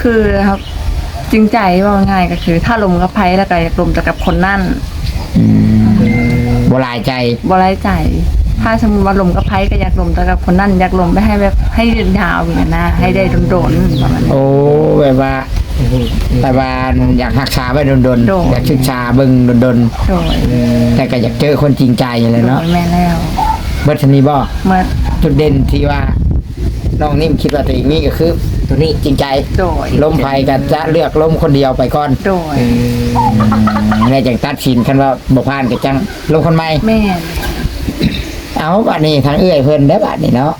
คือครับจริงใจว่าง่ายก็คือ ถ้าลมกับไพ่แล้วก็อยากลมแต่กับคนนั่นอืมบ่หลายใจ บ่ไร้ใจ ถ้าสมมติว่าลมกับไพ่ก็อยากลมแต่กับคนนั่นอยากลมไปให้แบบให้ยาวอย่างนั้นนะให้ได้โดนๆประมาณนั้น โอ้แบบว่าแต่ว่าอยากรักษาไว้ดนโดน ๆ อยากศึกษาเบิ่งดนโดยๆแต่ก็อยากเจอคนจริงใจเลยโดเนาะยแม่แล้วเบิดชนีบ่เมื่อจุดเด่นที่ว่าน้องนิ่มคิดว่าตัวเองนี่ก็คือ ตัวนี้จริงใจโดยล้มไฟกันจะเลือกล้มคนเดียวไปก่อนโดยในจังตัดสินคันว่าบ่ผ่านก็จังลงคนใหม่แม่เอาบัดนี้ทางเอื้อยเพิ่นได้อบัดนี้เนาะ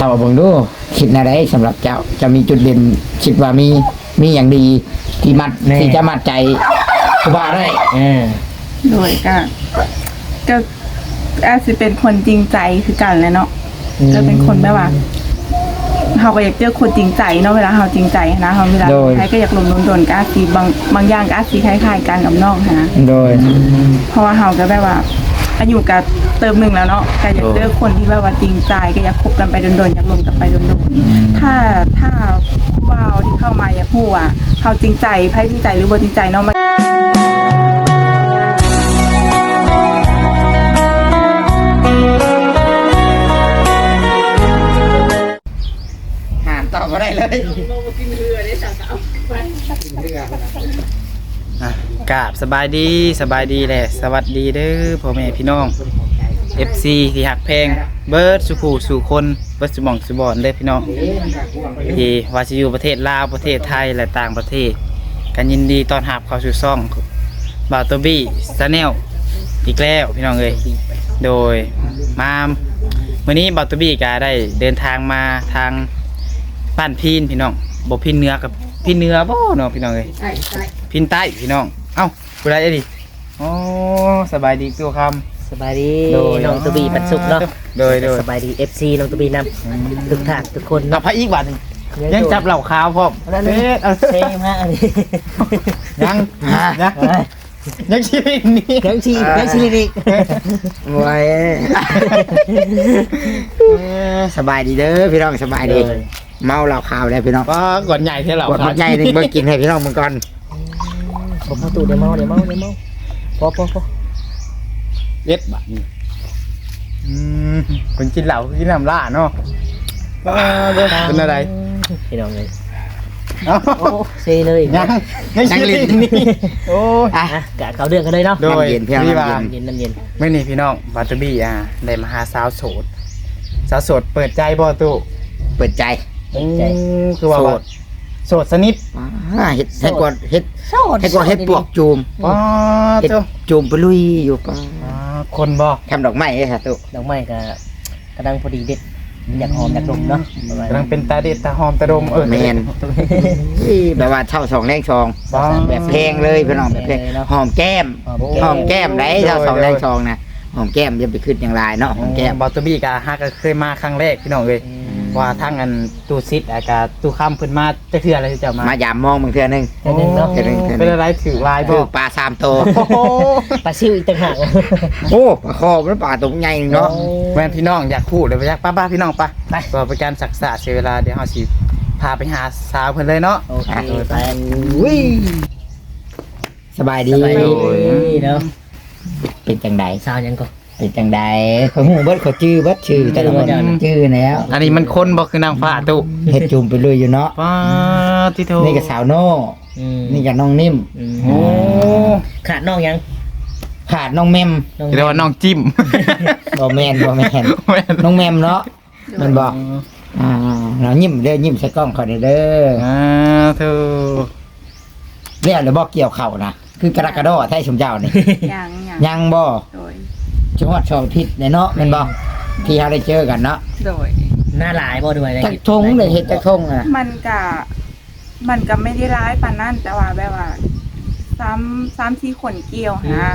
ต่อเบิ่งดูคิดอะไรสำหรับเจ้าจะมีจุดเด่นคิดว่ามีมีอย่างดีที่มัดแน่ที่จะมัดใจผู้บ่าวได้อ่าโดยก็ก็อาจจะเป็นคนจริงใจคือกันแหละเนาะก็เป็นคนแบบว่า เขาก็อยากเจอคนจริงใจเนาะเวลาเขาจริงใจนะเขาเวลาใครก็อยากลมโดนๆก็อาจสีบางบางอย่างก็อาจสีคล้ายๆกันกับน้องนะ โดย เพราะว่าเราก็แบบว่าอายุกับเติมหนึ่งแล้วเนาะก็อยากเลือกคนที่แบบว่าจริงใจก็อยากคบกันไปโดนๆอยากลงกันไปโดนๆถ้าถ้าว่าวที่เข้ามาอยากพูดว่าเขาจริงใจไพ่จริงใจหรือบ่จริงใจเนาะมัน หานต่อได้เลยอะกราบสบายดีสบายดีแหละสวัสดีเด้อพ่อแม่พี่น้อง FC ที่หักเพลงเบิร์ดสุขูสู่คนเบิร์ดสมองสุบอนเด้อพี่น้องที่ว่าจะอยู่ประเทศลาวประเทศไทยและต่างประเทศกันยินดีตอนรับเข้าสู่ซ่องบาตบี้ซาแนลอีกแล้วพี่น้องเอ้ยโดยมาวันนี้บาตบี้ก็ได้เดินทางมาทาง บ้านพีนพี่น้องบ่พีนเหนื้อกับพีนเหนื้อบ่เนาะพี่น้องเอ้ยพินใต้พี่น้อง เอ้ากูได้ดิโอ้สบายดีตัวคสบายดีำโดยน้องตุบีปันสุกเนาะโดยโดย สบายดี FC น้องตุบีนำทุกท่านทุกคนนับเนาะพระอีกวันหนึ่งยังจับเหล่าขาวพร้อมนั่นเอ๊ะเอาเซมฮะอันนี้ยังยังยังชีวิตนี้แกงชีแกงชีลิกไว้เอ้อสบายดีเด้อพี่น้องสบายดี เมาเหล้าขาวแล้วพี่น้องว่าก่อนใหญ่เท่าเหล่ากดหัวใจหนึงเบิ่งกินให้พี่น้องมึงก่อนผมเข้าตู้เดี๋ยวเมาเดี๋ยวเมาเดี๋ยวเมาพอพอพอเล็ดบาทนี่อืมคนกินเหล้ากินน้ำล่าเนาะว้าวเด้อเป็นอะไรพี่น้องเลยเอ้าโอ้เซเลยยังยังชีวิตนี้โอ้ยอะอะกะเขาเรื่องกันเลยเนาะโดยน้ำเย็นพี่น้องที่ว่าน้ำเย็เย็นน้ำเย็นไม่นี่พี่น้องบาตูบี้อะได้มาหาสาวโสดสาวโสดเปิดใจบ่ตุเปิดใจ อืมคือว่าโสว่าดโสดสนิทอ่าเฮ็ดเฮ็ดกว่าเฮ็ดเฮ็ดกว่าเฮ็ดปวกจูมอ๋อเฮ็ดตุจูมไปลุยอยู่ป่ะอ่าคนบ่ทำดอกไม้เอ้ค่ะตุดอกไม้กะกำลังพอดีเด็ดอยากหอมอยากดมเนาะประมาณกำลังเป็นตาเด็ดตาหอมตาดมเออแมนแบบว่าเช่าสองแรงสอง บ้า แบบเพลงเลยพี่น้องแบบเพลงหอมแก้ม หอมหอมแก้มแก้มได้เช่าสองแรงสองนะหอมแก้มจะไปขึ้นอย่างไรเนาะหอมแก้มบาตูบี้กะฮักก็เคยมาครั้งแรกพี่น้องเอ้ยอืม ว่าทั้งอันตูซิดอากาตูค้ำเพิ่นมาจะคืออะไรที่จะมามายามมองบางเทื่อหนึงเทื่อหนึ่งเนาะเทื่อหนึ่งเทื่อหนึ่ง เป็นอะไรถือลายคืบ่อปลาสามโตวโอ้โหปลาซิวอีกต่างหากโอ้ปลาคอมันปลาตัวใหญ่เนาะแม่นพี่น้องอยากพูดเลยไปอยากป้าป้าพี่น้องไปไปก็เป็นการศึกษาเสียเวลาเดี๋ยวเฮาสิพาไปหาสาวเพิ่นเลยเนาะ โอเคไปอุ้ยสบายดีสบายดีเนาะเป็นจังใดสาวยังก็ เป็นจังใดเขาหูเบิดเขาจื้อเบิดชื่อแต่ละคนอืมจื้อแล้วอันนี้มันคนบ่คือนางฟ้าตุเฮ็ดจุ่มไปเลยอยู่เนาะป้าที่โทนี่ก็สาวโน่อืมนี่ก็น้องนิ่มอืมโอ้ขาดน้องยัง ขาดน้องแมมน้องเรียกว่าน้องจิ้มบ่แมนบ่แมนแม่นน้องแมมเนาะมันบอกอ่าเรายิ้มเด้อยิ้มใส่กล้องเขาเด้อเด้ออ่าเธอเนี่ยเดี๋ยวบอกเกี่ยวเข่านะคือกระดกกระโดดไทยสมเจ้านี่อย่างอย่างยังบ่โดย จังหวัดชอบทิศเนี่ยเนาะแม่นบ่ที่เราได้เจอกันเนาะโดย หน้าหลายบ่ด้วยนะจักทงเลยเฮ็ดจักทงอะมันกะมันก็ไม่ได้ร้ายปานนั่นแต่ว่าแบบว่าซ้ำซ้ำที่ขนเกี่ยวนะ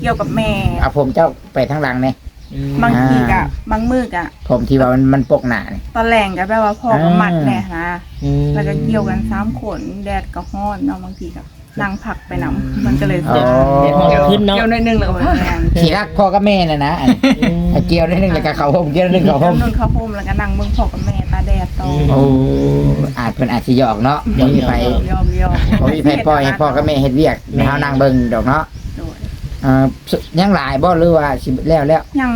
เกี่ยวกับแม่ เอาผมเจ้าไปทางหลังนี่อืมบางทีกะอ่าบางมือกะผมที่ว่ามันมันปกหน้านี่ตอนแรงก็แบบว่าพ่อก็อ่ามัดแหละนะอืมแล้วก็เกี่ยวกันซ้ำขนแดดก็ฮ้อนเนาะบางทีก็ นั่งผักไปนํมันก็เลยอ๋อเดี๋ยวหอมขึ้นเนาะเกี่ยวหน่อยหนึงแล้วก็แม่นที่รักพ่อกับแม่น่ะนะอันอืมไอ้เกี่ยวนิดนึงแล้วก็เขาผมเกี่ยวนิดนึงเขาผเกี่ยวมนึงเข้าโฮมแล้วก็นั่งเบิ่งพ่อกับแม่ตาแดดต่อโอ้อาจเพิ่นอาจสิหยอกเนาะบ่มีไผยอมยอมบ่มีไผปล่อยให้พ่อกับแม่เฮ็ดเวียกให้เฮานั่งเบิ่งดอกเนาะโดยเอ่อยังหลายบ่หรือว่าสิแล้วแล้วยัง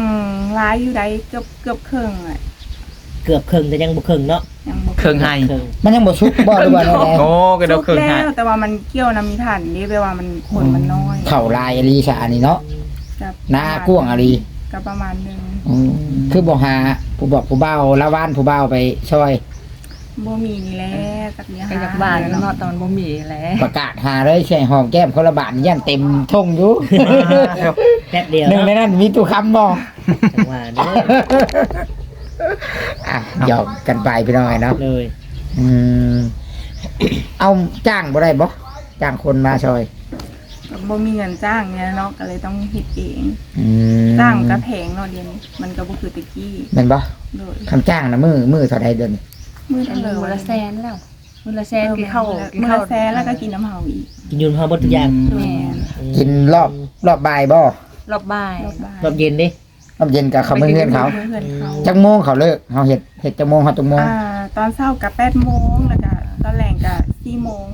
ร้ายอยู่ได้เกือบเกือบครึ่งอะ เกือบครึ่งแต่ยังบ่ครึ่งเนาะยังบ่เครื่องให้ครึ่งมันยังบ่สุกบ่หรือว่าแนวโอ้กระโดดเครื่องแล้ให้วแต่ว่ามันเกี่ยวน้ำมีถ่านนี่แปลว่ามันคนมันน้อยๆเข้าลายอลีซะอันนี้เนาะกับหน้ากว้างอลีก็ประมาณหนึงอืมคือบ่หาผู้บอกผู้เบาละวานผู้เบาไปช่วย บ่มีนี่แหละกับเนี้ยก็อยากบ้านเนาะตอนบ่มีแหล้วประกาศหาเลยใช่หอมแก้มคนละบาทยันเต็มทงอยู่ แป๊บเดียวหนึ่งในเนาะนั้นมีตู้คำบ่จังหวะเด้อ อะหยอกกันไปพี่น้อยเนาะเลยอืมเอาจ้างบ่ได้บ่จ้างคนมาช่วยบ่มีเงินจ้างเนี่ยเนาะก็เลยต้องเฮ็ดเองอืมจ้างก็แพงเนาะเดี๋ยวนี้มันก็บ่คือแตะกี้แม่นบ่โดยคำจ้างนะมือมือเท่าใดเดือนนี้มื้ออัเท่านไหร่นี้มื้อวะละแสนแล้วมื้อละแสเอนอกินข้าวกินมื้อข้าวละแสนแล้วก็กินน้ำเฮาอีกกินยูนพอหมดทุกอย่างแม่นกินรอบรอบบ่ายบ่รอบบ่ายรอบบ่ายรอบเย็นดิ รอบเย็นกับเขาไม่เงื่อนเขาเพื่อนเขาจักโมงเขาเลิกเขาเฮ็ดเฮ็ดจักโมงเขาจักโมงอ่าตอนเช้ากับ8โมงแล้วก็ตอนแลงกับ4โมง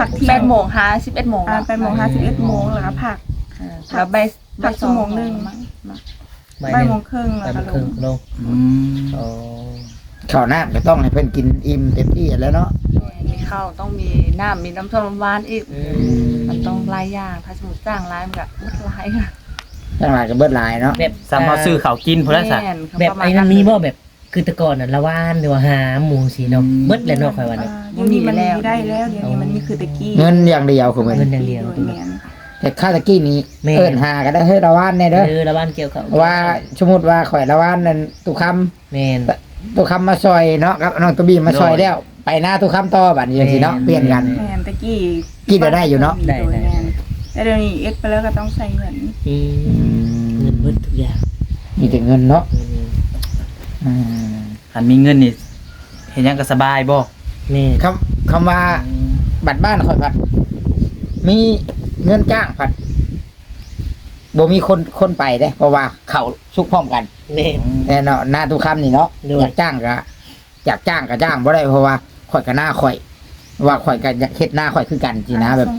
พักเที่ยแปดโมงหาสิบเอ็ดโมงอ่า8โมง51โมงแล้วก็พักแล้วบ่ายพักชั่วโมงหนึงมั้งบ่ายบ่ายหนึ่โมงงครึ่งบ่าแล้ยวก็โมงลครึ่งงลงอืมอ๋อข้าวหน้าก็ต้องให้เพิ่นกินอิ่มเต็มที่แล้วเนาะมีข้าวต้องมีน้ำมีน้ำส้มน้ำหวานอีกมันต้องหลายอย่างถ้าสมมติจ้างหลายมันก็หมดหลายค่ะ จังหวะก็เบิดหลายเนาะแบบสามารถซื้อเขาวกินพุ่นละซะ แม่นแบบไอ้นั้นมีบ่แบบคือแต่ก่อนน่ะละว่านหรือว่าหาหมูสีเนาะอืมเบิดแล้วเนาะข่อยว่าอ่าเนี่ยเดี๋ยวนี้มันมีได้แล้วเดี๋ยวนี้มันมีคือตะกี้เงินอย่างเดียวคือเหมือนเงินอย่างเดียวโแม่นแต่ค่าตะกี้นี้แม่ เอิ้นหาก็ได้เฮ้ยละวานแน่เด้อเออละว่านเกี่ยวกับว่าสมมุติว่าข่อยละวานนั่นตุคำแม่น ตุคำมาซอยเนาะครับน้องตุบีมาซอยแล้ว ไปหน้าตุคำต่อบัดนี้จังซี่เนาะแม่นเปลี่ยนกัน แม่นตะกี้กินก็ได้อยู่เนาะ ได้ได้ แม่น แต่เดี๋ยวนี้เอ็กไปแล้วก็ต้องใส่เงินอืมเงินเบิดทุกอย่างมีแต่เงินเนาะอืมอืมหันมีเงินนี่เห็นยังก็สบายบ่แม่นคำคำว่าบัตรบ้านข่อยผัด มีเงินจ้างผัดบ่มีคนคนไปเด้ เพราะว่าเขาซุกพร้อมกันแม่นแน่เนาะหน้าทุกคำนี่เนาะด้วย อยากจ้างก็อยากจ้างก็จ้างบ่ได้เพราะว่าข่อยกับหน้าข่อย ว่าข่อยกับอยากเฮ็ดหน้าข่อยคือกันจีนะแบบ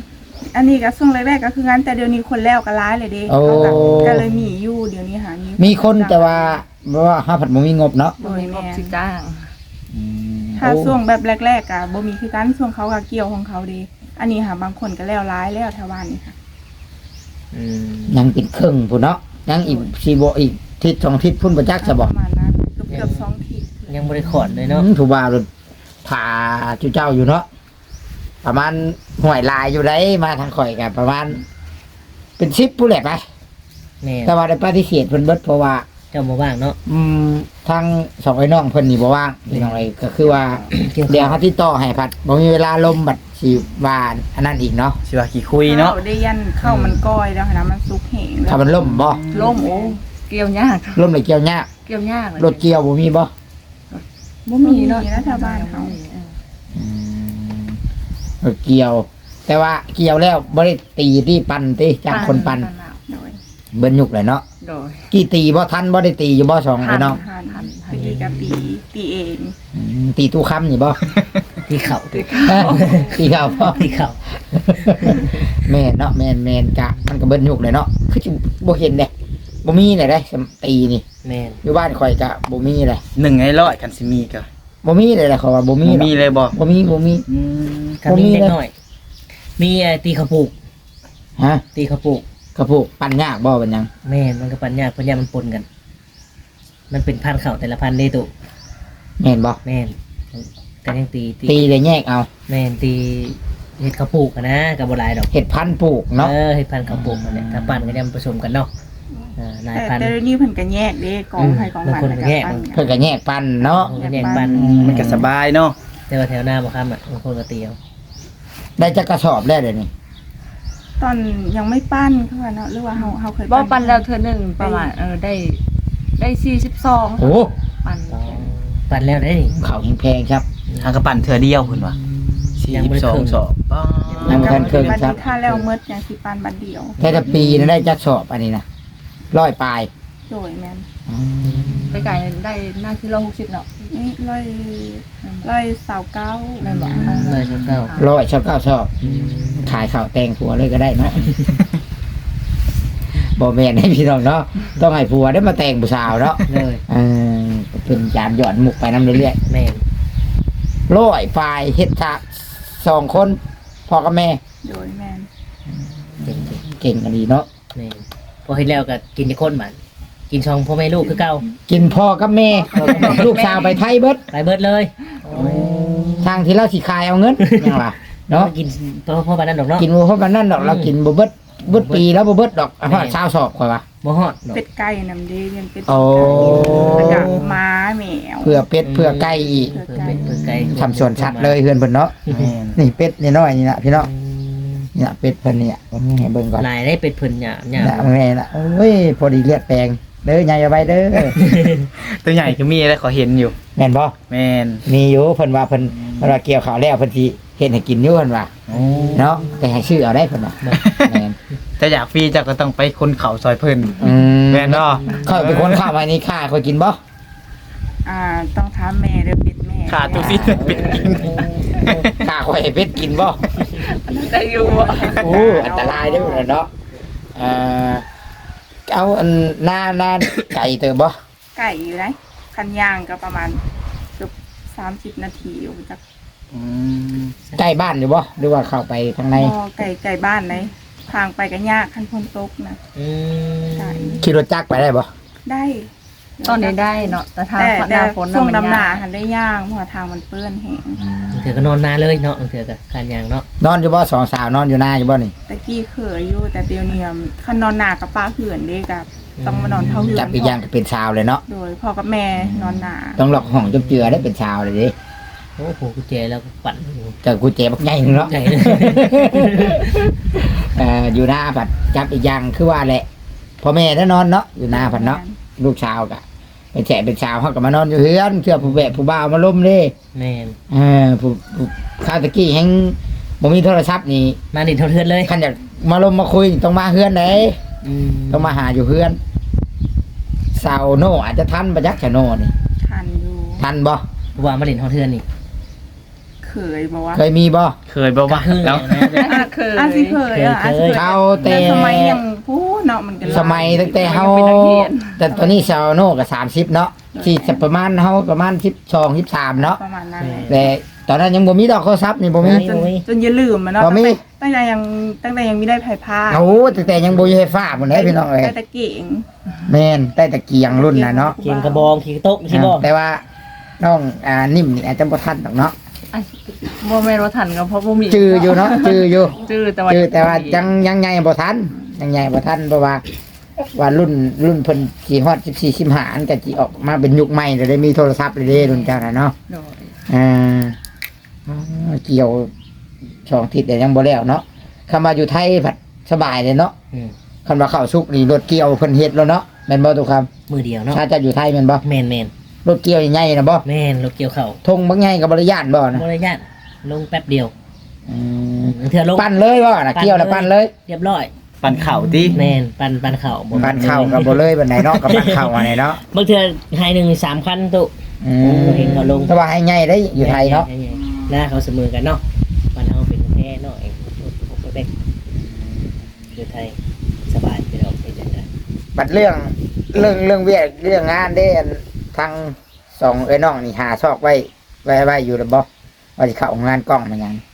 อันนี้ก็ช่วงแรกๆก็คืองั้นแต่เดี๋ยวนี้คนแล้วก็ร้ายเลยเด้โอ้ เขาก็ก็เลยมีอยู่เดี๋ยวนี้หามีมีคนแต่ว่าเพราะว่าห้าผัดบ่มีงบเนาะบ่มีงบสิจ้างถ้าโอ้ช่วงแบบแรกๆก็บ่มีคือกันช่วงเขาก็เกี่ยวของเขาเดีอันนี้ค่ะบางคนก็แล้วร้ายแล้วแถวบ้านนี่ค่ะอืมยังเป็นครึ่งพุ่นเนาะยังอีกสีบ่อีกทิศสองทิศพุ่นบ่จักจะบอกประมาณนั้นเกือบเกือบสองทิศยังบริขอดเลยเนาะถูกว่าเลยผ่าจุเจ้าอยู่เนาะ ประมาณห่วยลายอยู่ได้มาทางข่อยกันประมาณ เป็นชิปผู้แหละไปแม่นแต่ว่าได้ปฏิเสธเพิ่นเบิดเพราะว่า เจ้าบ่ว่างเนาะ อืมทางสองไอ้น้องเพิ่นนี่บ่ว่างพี่น้องไอ้ก็คือว่าเกี่ยวเดี๋ยวเขาติดต่อให้พัดบ่มีเวลาลมบัดสิว่าอันนั้นอีกเนาะสิว่าขี้คุยเนาะข้วได้ยันเข้าวมันก้อยแล้วนะมันซุกเหงแล้ถ้าวมันล่มบ่ล่มโอ้เกี่ยวยากล่มเลยเกี่ยวยากเกี่ยวยากเลยรถเกี่ยวบ่มีบ่บ่มีเนาะนะแถวบ้านเขาอืม รถเกี่ยว แต่ว่าเกี่ยวแล้วบ่ได้ตีที่ปั่นติจากคนปั่นโดยเบิ่นยุกเลยเนาะโดยกี่ตีบ่ทันบ่ได้ตีอยู่บ่สองไอ้น้องทานทานตะกี้กับปีปีเองอืมตีตู้ค้ำนี่บ่ที่เข่าที่ตีเข่าบ่ที่เข่าแม่นเนาะแม่นแม่นกะมันก็เบิ่นยุกเลยเนาะคือสิบ่เห็นเด้บ่มีเลยเด้ตีนี่แม่นอยู่บ้านข่อยกะบ่มีเลยหนึ่งในร้อยกันสิมีก็ บ่มีเลยแหละเขาว่าบ่มีมีหรอกมีเลยบ่บ่มีบ่มี อืมก็มีเล็กน้อย มีไอ้ตีข้าวปลูกฮะตีข้าวปลูกกระปุกปั่นยากบ่เป็นหยังแม่นมันก็ปัญญากปัญญามันปนกัน มันเป็นพันธุ์เข่าแต่ละพันธุ์เด้ตุแม่นบ่แม่นกันยังตีตีตีเลยแยกเอาแม่นตีเห็ดข้าวปลูกอะนะกับโบราณดอก เห็ดพันธุ์ปลูกเนาะ เออเห็ดพันธุ์ข้าวปลูกอันเนี่ยถ้าปั่นก็จะมาผสมกันเนาะ อ่าหลายแต่พันธุ์แต่เดี๋ยวนี้เพิ่นก็แยกเด้กองไผกองมันบางคนก็แยกปั้นเพิ่นก็แยกปันเนาะมันก็แยกปั่นมันก็สบายเนาะแต่ว่าแถวหน้าบ่ค้ำอะบางคนก็เตียวได้จักกระสอบแล้วเดี๋ยวนี้ตอนยังไม่ปั้นเขาว่าเนาะหรือว่าเฮาเฮาเคยบ่ปันแล้วเธอหนึ่งประมาณเออได้ ได้สี่สิบสองโอ้ปันปั่นแล้วได้นี่เขาวแพงๆครับทางกระปั่นเทื่อเดียวเพิ่นว่าสี่ยังบ่ได้สอครึ่งงสอบป้า ยังบ่ทันครึ่งบัดครันี้บถ้าแล้วเมิดยังสิปั้นบัดเดียว แต่ละปีนะได้จักสอบอันนี้นะ ร้อยปลายโดยแม่นไปไก่ได้หน้าที่เราหกสิบเนาะนี่ร้อยร้อยสาวเก้าได้บอกเลยชอบเก้าร้อยชอบเก้าชอบขายข้าวแตงผัวเลยก็ได้เนาะ บ่แม่นให้พี่น้องเนาะต้องให้ผัวได้มาแต่งผู้สาวเนาะเลยเออเป็นจานหย่อนหมุกไปน้ำเรื่อยแม่นๆร้อยฝ่ายเฮ็ดฉากสองคนพ่อกับแม่ โดยแมนเก่งจริงเก่งกันดีเนาะแม่นพ อเห็นแล้วก็กินจะคนมันกินช่องพ่อแม่ลูกคือเก่ากินพ่อกับแม่ ลูกสาวไปไทยเบิดไปเบิดเลยทางที่เราสิขายเอาเงินยังวะเนาะเนาะกินพ่อพ่อบ้านนั่นดอกเนาะกินบ่เพราะมันนั่นดอกเรากินบ่เบิดเบิดปีแล้วบ่เบิดดอกอะแม่ชาวสอบข่อยว่าบ่ฮอดดอกเป็ดไก่น้ำดีเรียนเป็ดโอ้แล้วก็ม้าแมวเพื่อเป็ดเพื่อไก่อีกเพื่อเป็ดเพื่อไก่ทำสวนชัดเลยเฮือนเพิ่นเนาะแม่นนี่เป็ดนี่น้อยนี่นะพี่น้อง นี่นะเป็ดเพิ่นเนี่ยผมให้เบิ่งก่อนลายได้เป็ดเพิ่นหยาหยานะแม่ละโอ้ยพอดีเลือดแปลงเด้อใหญ่เอาไว้เด้อตัวใหญ่ก็มีอะไรขอเห็นอยู่ แม่นบ่แม่นมีอยู่เพิ่นว่าเพิ่นเพิ่นว่าเกี่ยวข้าวแล้วเพิ่นสิเฮ็ดให้กินอยู่เพิ่นว่าโอ้เนาะแต่ให้ชื่อเอาได้เพิ่นว่าแม่นแต่อยากฟรีเจ้าก็ต้องไปคนเขาซอยเพิ่นอืมแม่นเนาะเขาเป็นคนข้าวไว้นี่ข้าเขากินบ่อ่าต้องถามแม่เด้อเป็ดแม่ขาตัวซีเป็นกินข้าคอยให้เป็ดกินบ่ ได้อยู่บ่โอ้อันตรายเด้อเนาะเอ่อเอาอันหน้าหน้าไก่เติมบ่ไก่อยู่ไหนคันย่างก็ประมาณเกือบสามสิบนาทีอยู่จากอืมใกล้บ้านอยู่บ่หรือว่าเข้าไปทางในพอไก่ไก่บ้านไหนทางไปก็ยากคันพ้นตกนะอืมไก่ขี่รถจักรไปได้บ่ได้ ตอนนี้ได้เนาะแต่ทางแต่หแต่น้าฝนช่วงมัดำหนาากหันได้ย่างเพราะว่าทางมันเปื้อนแห้งเถือก็นอนนานเลยเนาะเถือก็การยางเนาะนอนอยู่บ่สองสาวนอนอยู่หน้าอยู่บ่นี่ตะกี้เคยอยู่แต่เดี๋ยวนี้คันนอนหนากับป้าเหือนเด้กับต้องมานอนเท่าเหือนจับอีกอย่างก็เป็นชาวเลยเนาะโดยพ่อกับแม่นอนหนาต้องหลอกห้องจบเจือได้เป็นชาวเลยดิโอ้โหกุญแจแล้วก็ปั่นแต่กูเจ็บบักใหญ่นึงเนาะใหญ่เอ่ออยู่หน้าผัดจับอีกอย่างคือว่าแหละพ่อแม่ได้นอนเนาะอยู่หน้าผัดเนาะลูกชาวกะ เป็นแฉะเป็นชาวเขาก็มานอนอยู่เฮือนเชื่อผู้แบกผู้บ่าวมาล้มเด้แม่นเออผู้ผู้ข้าวตะกี้แฮงบ่มีโทรศัพท์นี่มาดินเท่าเทือนเลยคันอยากมาล้มมาคุยต้องมาเฮือนไหนอืมต้องมาหาอยู่เฮือนสาวโน่อาจจะทันประยักษ์ชะโน่นี่ทันอยู่ ทันบ่ว่ามาดินเท่าเทือนนี่เคยบอกว่าเคยมีบ่เคยบอกว่าคือแล้วอะเคยอะสิเคยอะอะสิเคยเขาแต่ แต่สมัยยังพูดเนาะมันก็หลาสมัยตั้งแต่เฮายังเป็นนักรียนแต่ตอนนี้ชาวโน่ก็สามสิบเนาะที่จะประมาณเฮาประมาณสิบสองสิบสามเนาะประมาณนั้นแหละแต่ตอนนั้นยังบ่มีดอกโทรศัพท์นี่บ่มี จนจนอย่าลืมมันเนาะบ่มีตั้งแต่ยังตั้งแต่ยังไม่ได้ไผ่ผ้าโอ้ตั้งแต่ยังบ่มีไฟฟ้าหมดเลยพี่น้องเอ้ยแต่ตะเก่งแม่นแต่ตะเกียงรุ่นน่ะเนาะเกียงกระบองขี่โต๊ะใช่บ่แต่ว่าน้องอ่านิ่มนี่อาจจะบ่ทันดอกเนาะไอ้บ่แม่นว่าทันก็เพราะบ่มีจื้ออยู่เนาะจื้ออยู่จื้อแต่ว่าจื้อแต่ว่ายังยังใหญ่บ่ทัน ยังใหญ่บ่ทันเพราะว่าว่ารุ่นรุ่นเพิ่นสิฮอด14 15อันก็สิออกมาเป็นยุคใหม่แล้วได้มีโทรศัพท์เลยเด้รุ่นเจ้าน่ะเนาะโดยอ่าอ๋อเกี่ยวช่องทิศแต่ยังบ่แล้วเนาะคำว่าอยู่ไทยผัดสบายเลยเนาะอืม คำว่าเข้าสุกนี่รถเกี่ยวเพิ่นเฮ็ดแล้วเนาะแม่นบ่ทุกคมือเดียวเนาะำถ้าจะอยู่ไทยแม่นบ่แม่นแม่นรถเกี่ยวใหญ่ๆนะบ่แม่นรถเกี่ยวเข่าทงบักใหญ่กับบริยานบ่นะบริญาตลงแป๊บเดียวอืมเถื่อลง ปั้นเลยบ่นะเกี่ยวแล้วปั้นเลย เรียบร้อย ปั่นเข่าติแม่นปันปันเข่าบ่ปั้นเข้ากับบ่เลยบันไหนเนาะกับปั้นเข้าอันไหนเนาะบางเถื่อให้หนึ่งสามคันตุ อืมเห็นเขาลง แต่ว่าให้ใหญ่ได้อยู่ไทยเนาะหน้าเขาเสมอกันเนาะปันเอาเป็นแพ้เนาะเองเป๊กอยู่ไทยสบายไปเราไปจังไดบัดเรื่องเรื่องเรื่องเวียกเรื่องงานเด้อันทางสองเอ้ยน้องนี่หาซอกไว้ไว้ไว้อยู่แล้วบ่ว่าสิเข้างานกล้องมันหยังอ๋อยัง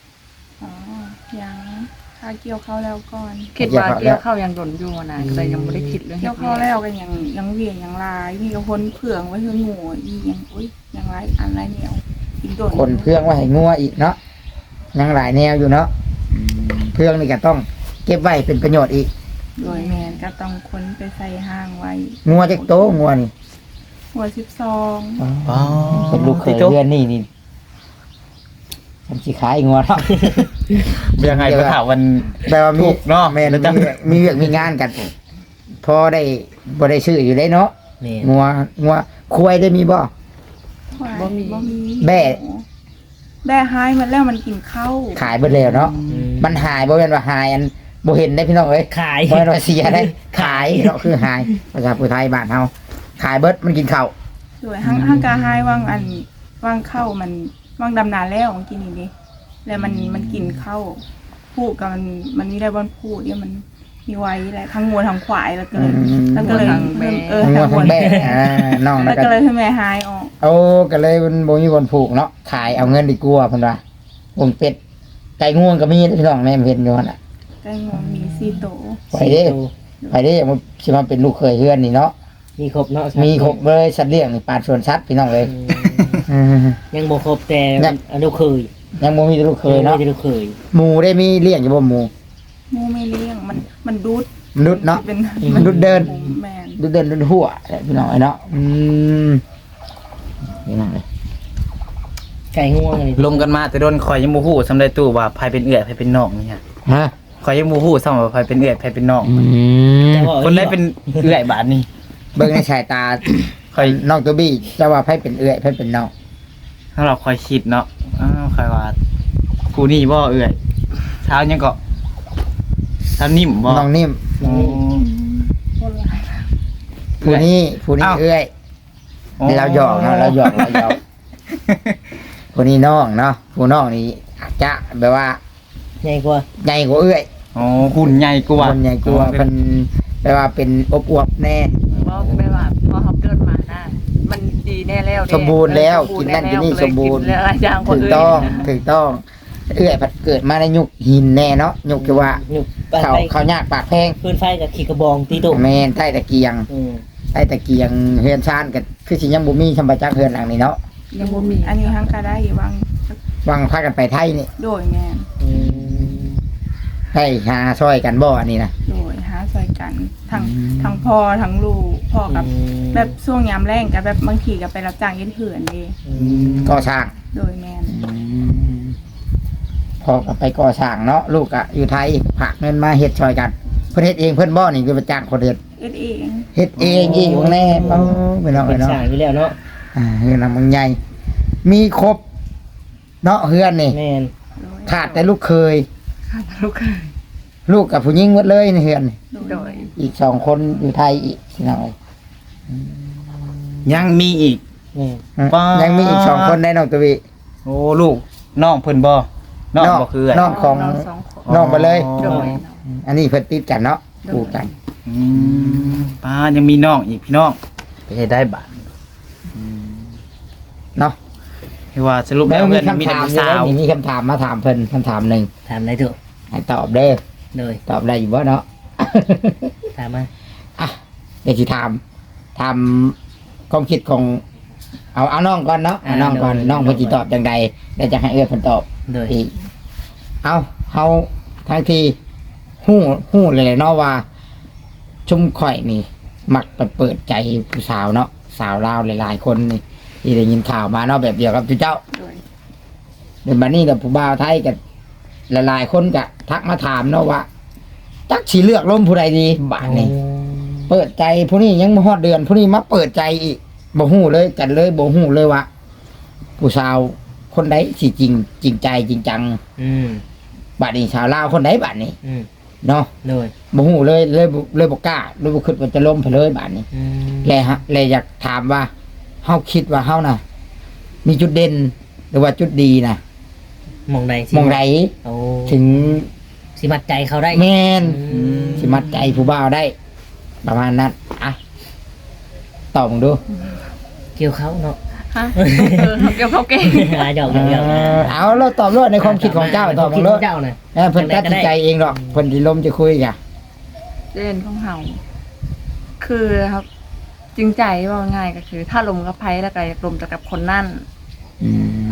ถ้าเกี่ยวเข้าแล้วก่อน คิดว่าเกี่ยวข้าวยังดนอยู่นะแต่ยังบ่ได้คิดเรื่องเกี่ยวเข้าแล้วกันยังยังเวียนยังลายมีกระพนเผืองไว้เพื่องูอียังอุ้ยยังไรอันไรเหนียวอีกโดนคนเพื่องไว้ให้งัวอีกเนาะยังหลายแนวอยู่เนาะอืมเพื่องนี่ก็ต้อง เก็บไว้เป็นประโยชน์อีกโดยแมนก็ต้องค้นไปใส่ห้างไว้งัวจักโตงัวนี่หัวสิบสองอ๋อเป็นลูกเคยเพื่อนนี่นี่ผมสิขายงัวเนาะ เรื่องไงก็ถามวันแปลว่ามีถูกเนาะแม่นแล้วจังมีมีเรื่องมีงานกัน พอได้บ่ได้ซื้ออยู่ได้เนาะแม่นงัวงัวควายได้มีบ่ บ่มีบ่มีแบ่แบ่หายมันแล้วมันกินข้าวขายเบิดแล้วเนาะมันหายบ่แม่นว่าหายอันบ่เห็นได้พี่น้องเอ้ยขายบ่แม่นว่าเสียได้ ขายเนาะคือหายภาษาผู้ไทยบ้านเฮาขายเบิดมันกินข้าวโดยห้างห้างกาให้ว่างอันว่างเข้ามันว่างดำนาแล้วมันกินอย่างนี้ แล้วมันมันกินเข้าผูกกับมันมันมีได้บอนผูกเดี๋ยวมันมีไว้แหละทั้งงัวทั้งควายแล้วก็เลยแล้วก็เลยเออทั้งทั้ว่างทั้วังนแบ่อ่าน้องแล้แล้ววก็ก็เลยให้แม่หายออก โอ้ก็เลยมันบ่มีคนผูกเนาะขายเอาเงินดีกว่าเพิ่นว่าวงเป็ดไก่ง่วงก็มีพี่น้องแม่เพิ่นอยู่หั่นน่ะได้งวงมีซีโตไปเด้ไปเด้มันสิมาเป็นลูกเคยเฮือนนี่เนาะมีครบเนาะมีครบเลยสัตว์เลี้ยงนี่ปาดส่วนชัดพี่น้องเลยอืมอืม ยังบ่ครบแต่ยัง อนุเคย ยังบ่มีลูกเคยเนาะไม่ได้ลูกเคย หมูได้มีเลี้ยงอยู่บ่หมูมูไม่เลี้ยงมันมันดูดมนุษย์เนาะเป็นมนุษย์เดิน แมนดูเดินดูหัวพี่น้องไอ้เนาะอืมพี่น้องเลยไก่ง่วงอะไรลมกันมาแต่โดนคอยยังบ่ฮู้สำได้ตู้ว่าไผเป็นเอื้อยไผเป็นน้องนี่ฮะฮะคอยยังบ่ฮู้ซ้ำว่าไผเป็นเอื้อยไผเป็นน้องอืมแต่ว่าคนได้เป็นเอื้อยบาดนี้เบิ่งในสายตาคอยน้องตัวบี้จะว่าไผเป็นเอื้อยไผเป็นน้องถ้าเราคอยคิดเนาะอ้าว คอยว่ากูนี่บ่เอื้อยเช้ายังก็เช้านิ่มบ่น้องนิ่มโอ้ ผู้นี้ผู้นี้อ้าว เอื้อยนี่เราหยอกเนาะเราหยอกเราหยอกผู้นี้น้องเนาะผู้น้องนี่อาจจะแบบว่าใหญ่กว่าใหญ่กว่าเอื้อยโอ้หุ่นใหญ่กว่าคนใหญ่กว่าเป็นแปลว่าเป็นอบอวบแน่ว่าไม่ว่าพอเขาเกิดมานะมันดี แน่แล้วเด้สมบูรณ์แล้วเออกินนั่นกินนี่แล้สวมบูรณ์กินหลายอย่างกว่าถูกอื่นต้องถูกต้อง เอื้อยพัดเกิดมาในยุคหินแน่เนาะยุคที่ว่าหนุกปานเขาไปเขายากปากแพงพื้นไฟกับขีกระบองตีตุ่มแมนใต้ตะเกียงอืมใต้ตะเกียงเฮือนชานกันคือสิยังบ่มีชำบะจักเฮือนหลังนี้เนาะยังบ่มีอันนี้ห้างกาได้วางวางพากันไปไทยนี่โดยแมนอืม ให้หาซอยกันบ่อันนี้นะโดยหาซอย กันทั้งอืม ทั้งพ่อทั้งลูกพ่อกับอืมแบบช่วงยามแรงกับแบบบางทีก็ไปรับจ้างเย็นเถื่อนเองอืมก่อสร้างโดยแมนพอกับไปก่อสร้างเนาะลูกอะอยู่ไทยฝากเงินมาเฮ็ดซอยกัน เพิ่นเฮ็ดเองเพิ่นบ่นี่คือไปจ้างคนเฮ็ดเอ็ดเองเฮ็ดเองอีกวงแน่เอ้าไม่น้องเป็ไอ้นเนาะสร้างอยู่แล้วเนาะอ่าเฮือนนำมึงใหญ่มีครบ เนาะเฮือนนี่แม่นโดยขาดแต่ลูกเคย ขาดลูกเคย ลูกกับผู้หญิงหมดเลยในเฮือนนี่โดยอีกสองคนอยู่ไทยอีกพี่น้องเอ้ยยังมีอีกแม่นอืมว้ายัยังมีอีกสองคนได้น้องตวีโอ้ลูกน้องเพิ่นบ่น้องบ่คือเอื้อยน้องของ น้องสองคนน้องไปเลย โดย อันนี้เพิ่นติดกันเนาะคู่กัน อืมป้ายังมีน้องอีกพี่น้องไปเฮ็ดได้บาดเนาะที่ว่าสรุปแล้แล้ววมีเงินมีคำแต่ถามผู้อยู่สาแล้ววนี่มีคำถามมาถามเพิ่นคำถามหนึ่งถามอะไรเถอะให้ตอบเด้อ เลยตอบได้อยู่บ่เนาะ ถามมาอะเดี๋ยวสิถามถามความคิดของ เอาเอาน้องก่อนเนาะเอาน้องก่อนน้องเพิ่นสิตอบจังใดแล้วจะให้เอื้อเพิ่นตอบเลยอีกเอาเฮาทั้งทีฮู้ฮู้เลยเนาะว่า ชุมข่อยนี่ มักไปเปิดใจผู้สาวเนาะสาวลาวหลายๆคนนี่ที่ได้ยินข่าวมาเนาะแบบเดียวกับเจ้า โดย เดี๋ยวบัดนี้กับผู้บ่าวไทยกับ หลายๆคนก็ทักมาถามเนาะว่าจักสิเลือกล้มผู้ใดดีบาดนี้เปิดใจผู้นี้ยังบ่ฮอดเดือนผู้นี้มาเปิดใจอีกบ่ฮู้เลยกันเลยบ่ฮู้เลยว่าผู้สาวคนใดสิจริง จริงใจจริงจัง อืมบัดนี้ชาวลาวคนใดบัดนี้อืมเนาะเลยบ่ฮู้เลยเลยบ่เลยบ่กล้าเลยบ่คิดว่าจะล้มไปเลยบัดนี้อืมเลยฮะเลยอยากถามว่าเฮาคิดว่าเฮาน่ะ มีจุดเด่นหรือว่าจุดดีน่ะมองใดสิมองใดโอ้ ถึงสิมัดใจเขาได้แม่นอืมสิมัดใจผู้บ่าวได้ ประมาณนั้นอะตอบมึงดูเกี่ยวเขาเนาะ ฮะเออเดี๋ยวเขาเก่งอ่าหยอกหยอกหยอกเออเอาเราตอบเลยในความคิดของเจ้าตอบคมึวามงคิดเลขอยงเจ้าน่ะ เออเพิ่นตัดสินใจเองหรอกเพิ่นสิล้มจะคุยกะเด่นของเฮาคือครับ จริงใจว่าง่ายก็คือ ถ้าลมกับไพ่แล้วก็อยากลมแต่กับคนนั่นอืม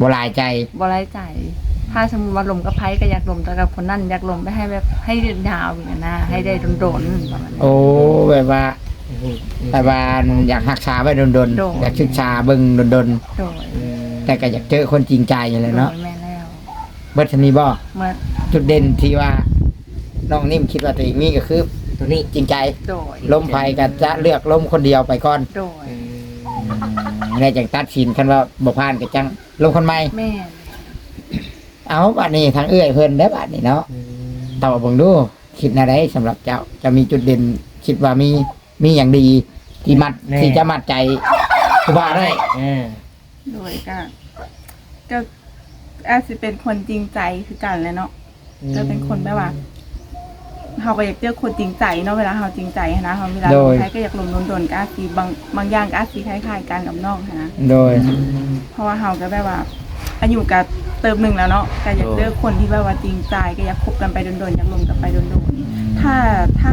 บ่หลายใจบ่ไร้ใจ ถ้าสมมติว่าลมกับไพ่ก็อยากลมแต่กับคนนั่นอยากลมไปให้แบบให้ยาวอย่างนั้นนะให้ได้โดนๆประมาณนี้โอ้แบบว่าอืมแบบว่าอยากรักษาไว้ดนโดน ๆอยากศึกษาเบิ่งดนโดยอืมๆแต่ก็อยากเจอคนจริงใจอยู่เลยเนาะโดยแม่แล้วเบิดชนีบ่เมื่อจุดเด่นที่ว่าน้องนิ่มคิดว่าตัวเองมีก็คือตัวนี้จริงใจโดยล้มไผก็จะเลือกล้มคนเดียวไปก่อนโดยอืมแล้วจังตัดสินคันว่าบ่ผ่านก็จังลงคนใหม่แม่ เอาบัดนี้ทางเอื้อยเพิ่นได้อบัดนี้เนาะอืมตอบเบิ่งดูคิดอะไรสำหรับเจ้าจะมีจุดเด่น คิดว่ามีมีอย่างดี ที่มัดแน่ ที่จะมัดใจผู้บ่าวได้อ่าโดยก็ก็อาจจะเป็นคนจริงใจคือกันแหละเนาะ ก็เป็นคนแบบว่าเขาก็อยากเจอคนจริงใจเนาะเวลาเขาจริงใจนะเขาเวลาโดย ใครก็อยากลมโดนๆก็อาจสิบางบางอย่างก็อาจสิคล้ายๆกันกับน้องหั้นนะโดย เพราะว่าเขาก็แบบว่า อายุกับเติมหนึ่งแล้วเนาะก็อยากเจอคนที่แบบว่าจริงใจก็อยากคบกันไปโดนๆอยากลงกันไปโดนๆถ้าถ้า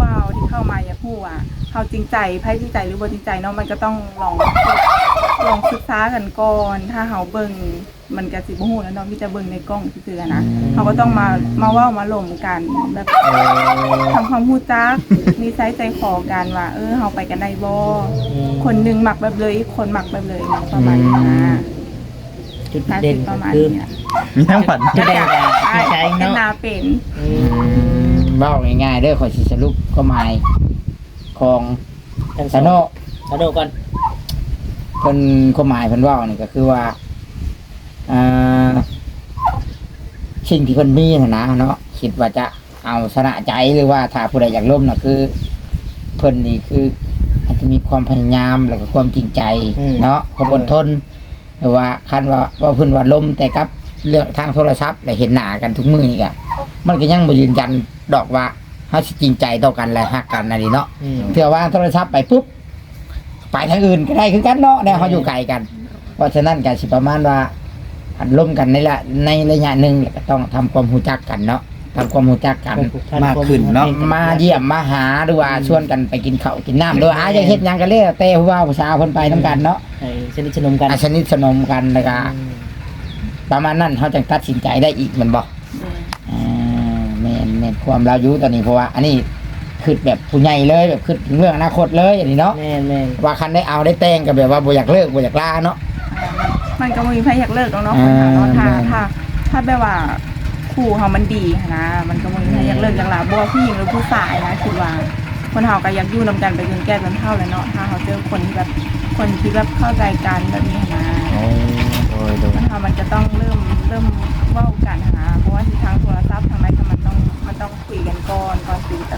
ว่าวที่เข้ามาอยากพูดว่าเขาจริงใจไพ่จริงใจหรือบ่จริงใจเนาะมันก็ต้องลองลองศึกษากันก่อนถ้าเขาเบิ่งมันก็สิบ่ฮู้แล้วเนาะมีแต่เบิ่งในกล้องซื่อๆนะเขาก็ต้องมามาเว้ามาหลมกันแบบทำความรู้จักนิสัยใจคอกันว่า เออเขาไปกันได้บ่คนหนึงหมักแบบเลยอีกคนหมักแบบเลยนะประมาณนี้นะ จุดน่าเด่สินประมาณคือนี้นะมีทั้งฝันจุดเด่นก็จริงใจเป็นเนาะนาเป็นอืมเว้าง่ายๆเด้อขอยสิสรุปก็หมายของทั้งสสองโนสโนก่อนเพิ่นความหมายเพิ่นเว้านี่ก็คือว่าอ่าสิ่งที่เพิ่นมีน่ะนะเนาะคิดว่าจะเอาชนะใจหรือว่าถ้าผู้ใดอยากล้มน่ะคือ เพิ่นนี่คืออาจจะมีความพยายามแล้วก็ความจริงใจ เนาะความอดทนหรือ ว่าคันว่าว่าเพิ่นว่าล้มแต่กับเรื่องทางโทรศัพท์และเห็นหน้ากันทุกมื้อนี่ก็มันก็ยังบ่ยืนยันดอกว่าเฮาสิจริงใจต่อกันและฮักกันนั่นนี่เนาะอืม เถื่อว่าโทรศัพท์ไปปุ๊บไปทางอื่นก็ได้คือกันเนาะเนี่ยเขาอยู่ไกลกัน เพราะฉะนั้นการสิประมาณว่าอันร่วมกันในละในระยะหนึ่งแล้วก็ต้องทำความรู้จักกันเนาะ ทำความรู้จักกัน มากขึ้นเนาะ มาเยี่ยมมาหาหรือว่าชวนกันไปกินข้าวกินน้ำหรือว่าอาจจะเฮ็ดหยังกันเลยแต่ผู้ว่าผู้สาวเพิ่นไปนํกันเนาะให้สนิทสนมกันอาสนิทสนมกันแล้วก็อืมประมาณนั้นเขาจึงตัดสินใจได้อีกแมันบ่อ่าแม่นแม่นความเราอยู่ตอนนี้เพราะว่า อันนี้คือแบบผู้ใหญ่เลยแบบคือถึงเรื่องอนาคตเลยอันนี้เนาะแม่นแม่นว่าคันได้เอาได้แต่งก็แบบว่าบ่อยากเลิกบ่อยากลาเนาะ มันก็บ่มีใครอยากเลิกหรอกเนาะอ่าคนหาเนาะถ้าแม่นถ้าถ้าแบบว่า คู่เขามันดีนะ มันก็บ่มีใครอยากเลิกอยากลาบ่ว่าผู้หญิงหรือผู้ชายนะคิดว่า คนเฮาก็อยากอยู่นํกันไปจนแก่จนเฒ่าเลยเนาะถ้าเขาเจอคนที่แบบคนที่แบบเข้าใจกันแบบนี้นะ โอ้ยโดยมันค่ะมันจะต้องเริ่มเริ่มเว้ากันหาเพราะว่าที่ทางโทรศัพท์ทางไหนก็มันต้องมันต้องคุยกันก่อนก่อนสิแต่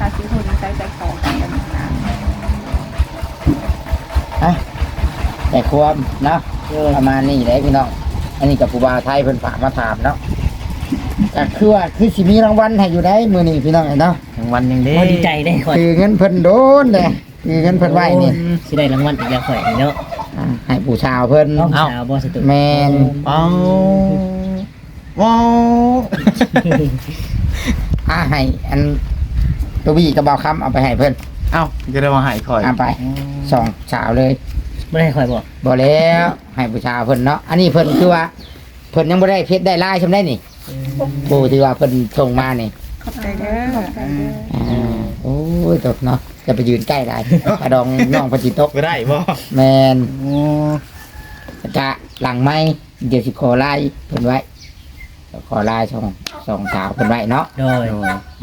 การซื้อคนใช้ใจคอกันกันนะอะแต่ความเนาะเออประมาณนี้เลยพี่น้องอันนี้กับผู้บ่าวไทยเพิ่นฝากมาถามเนาะ ก็คือว่าคือสิมีรางวัลให้อยู่ได้มื้อนี้พี่น้องเนาะทั้งวันยังเด้บ่ดีใจได้ข่อยคือเงินเพิ่นโดนเลยคือเงินเพิ่นไว้นี่สิได้รางวัลอีกแล้วข่อยนี่เนาะอ่าให้ผู้ชาวเพิ่นน้องสาวบ่สตุแม่นเอาว้าวอ่าให้อันตัวบี้กับเบาคำเอาไปให้เพิ่นเอ้าจะได้มาใหายคอยเอาไปสองสาวเลยบ่ได้ข่อยบ่บ่แล้วให้ผู้ชาวเพิ่นเนาะอันนี้เพิ่นคือว่าเพิ่นยังบ่ได้เพชรได้ลายชำได้นี่ ผู้ที่ว่าเพิ่นส่งมานี่ขอบใจเด้อขอบใจเด้ออ่าโอ้ยตกเนาะจะไปยืนใกล้ได้กระดองน้องเพนสิตกก็ได้บ่แมนโอ้จะหลังไม้เดี๋ยวสิขอไล่เพิ่นไว้ขอไล่สองสองสาวเพิ่นไว้เนาะโดย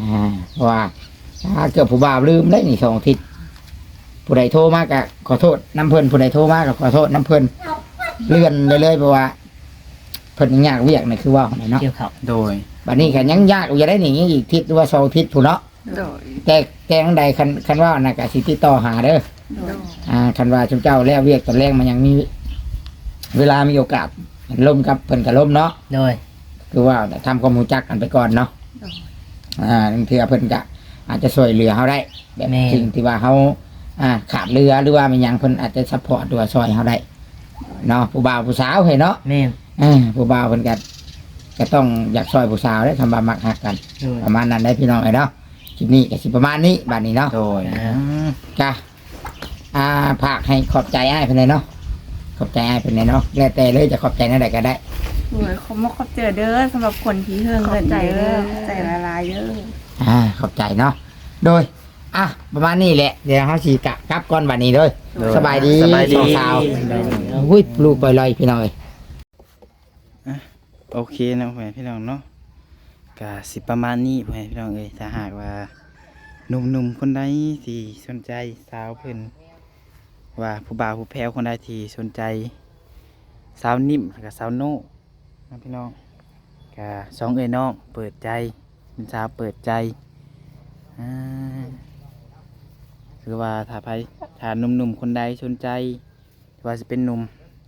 อ่าเพราะว่าถ้าเกิดผู้บ่าวลืมได้นี่สองอาทิศผู้ใดโทรมากก็ขอโทษน้ำเพิ่นผู้ใดโทรมากก็ขอโทษน้ำเพิ่นเลื่อนเลยเลยๆเพราะว่า เพิ่นยังยากเวียกนี่คือว่าเนาะเกี่ยวข้าวโดย บัดนี้ก็ยังยากอยู่ได้นี่ยังอีกทิศหรือว่าสองทิศผู้เนาะโดยแต่แต่จังใดคันคันว่าน่ะก็สิติดต่อหาเด้อโดยอ่าคันว่าชุมเจ้าแล้วเวียกตอนแรกมันยังมี เวลามีโอกาสล่มกับเพิ่นก็ล่มเนาะโดยคือว่าทำความรู้จักกันไปก่อนเนาะโดยอ่าบางทีเพิ่นก็อาจจะช่วยเหลือเขาได้แบบแม่สิ่งที่ว่าเขาอ่าขาดเรือหรือว่ามีหยังเพิ่นอาจจะซัพพอร์ตหรือว่าช่วยเขาได้เนาะผู้บ่าวผู้สาวเห็นเนาะแม่นอ่า ผู้บ่าวเพิ่นก็ก็ต้องอยากช่วยผู้สาวได้ทำบามักหักกัน โดย ประมาณนั้นได้พี่น้องไอ้เนาะคลิปนี้ก็สิประมาณนี้บัดนี้เนาะโดยอ่าจ้ะอ่าภาคให้ขอบใจอ้ายเพิ่นเลยเนาะขอบใจอ้ายเพิ่นเลยเนาะแล้วแต่เลยจะขอบใจนั่นใดก็ได้โดยขอมาขอบเจอเด้อสำหรับคนที่เฮิงเงินเด้อขอบใจละลายเด้อ อ่าขอบใจเนาะโดยอะประมาณนี้แหละ เดี๋ยวเขาสีกะกลับก่อนบัดนี้เลยโดยสบายดีสบายดี สองสาวอุ้ยลูกไปลอยพี่น้อย โอเคนะพ่อแม่พี่น้องเนาะก็สิประมาณนี้พ่อแม่พี่น้องเอ้ยถ้าหากว่าหนุ่มๆคนใดที่สนใจสาวเพิ่นว่าผู้บ่าวผู้แพ้วคนใดที่สนใจสาวนิ่มกับสาวโน่นะพี่น้องก็สองเอ้ยน้องเปิดใจเป็นสาวเปิดใจอ่าคือว่าถ้าไผถ้าหนุ่มๆคนใดสนใจว่าสิเป็นหนุ่ม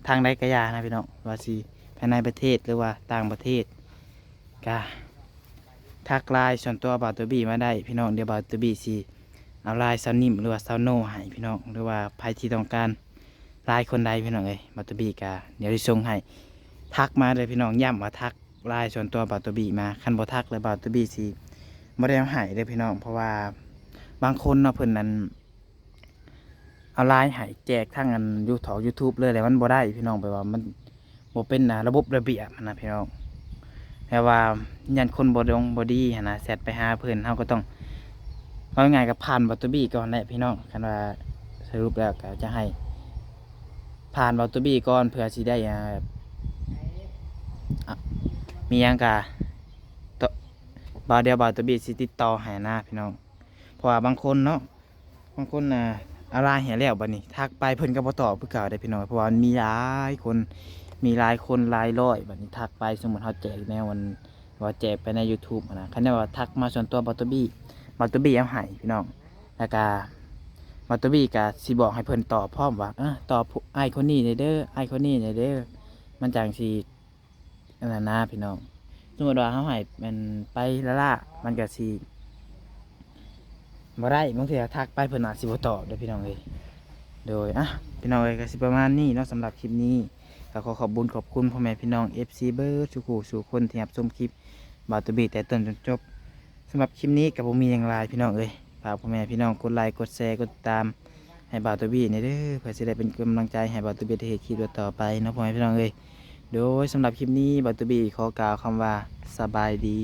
ทางใดก็อยานะพี่น้องว่าสิภาย ในประเทศหรือว่าต่างประเทศก็ทักไลน์ส่วนตัวบาตัวบีมาได้พี่น้องเดี๋ยวบาตัวบีสิเอาไลน์ซาวนิมหรือว่าซาวโนให้พี่น้องหรือว่าใครที่ต้องการไลน์คนใดพี่น้องเอ้ยบาตัวบีก็เดี๋ยวจะส่งให้ทักมาเลยพี่น้องย้ำว่าทักไลน์ส่วนตัวบาตัวบีมาคันบ่ทักเลยบาตัวบีสิบ่ได้เอาให้เลยพี่น้อง เพราะว่าบางคนเนาะเพิ่นนั้นเอาไลน์หายแจกทั้งอันยูทอกยูทูบเลยแต่มันบ่ได้พี่น้องไปว่ามัน บ่เป็นนะระบบระเบียบนะพี่น้องแต่ว่ายันคนบ่ดงบ่ดีหั้นะแซดไปหาเพิ่อนเฮาก็ต้องเอาง่ายกับผ่านบัตตบี้ก่อนแหละพี่น้องคันว่าสรุปแล้วก็จะให้ ผ่านบัตตบี้ก่อนเพื่อสิได้อ่าอะมียังกะต่อบาเดียวบัตเตอบี้สิติดต่อให้นะพี่น้องเพราะว่าบางคนเนาะบางคนน่ะอะไรเหี้ยแล้วบัดนี้ทักไปเพิ่นก็บ่ตอบคือเก่าได้พี่น้องเพราะว่ามีหลายคน มีหลายคนหลายร้อยแบัดนี้ทักไปสมมติเฮาแจกแนววันว่าแจกไปใน YouTube นะคันแนว่าทักมาส่วนตัวบัตเตอร์บี้บัตเตอร์บี้เอาให้พี่น้องแล้วก็บัตเตอร์บี้ก็สิบอกให้เพิ่นตอบพร้อมว่าเออตอบผู้อ้ายคนนี้ได้เด้ออ้ายคนนี้ได้เด้อมันจังสิอันนั้นนะพี่น้องสมมติว่าเฮาให้มันไปละล่ะมันก็สิบ่ได้บางทีทักไปเพิ่นอาจสิบ่ตอบเด้อพี่น้องเอ้ยโดยอะพี่น้องเอ้ยก็สิประมาณนี้เนาะสำหรับคลิปนี้ ก็ขอขอบคุญขอบคุณพ่อแม่พี่น้อง FC เบิร์ดทุกผู้สู่คนที่รับชมคลิปบาตูบีแต่ต้นจนจบสำหรับคลิปนี้ก็บ่มีอย่างไรพี่น้องเอ้ยฝากพ่อแม่พี่น้องกดไลค์กดแชร์กดตามให้บาตูบีในเด้อเพื่อสิได้เป็นกำลังใจให้บาตูบีได้เฮ็ดคลิปต่อไปนะพ่อแม่พี่น้องเอ้ยโดยสำหรับคลิปนี้บาตูบีขอกล่าวคำว่าสบายดี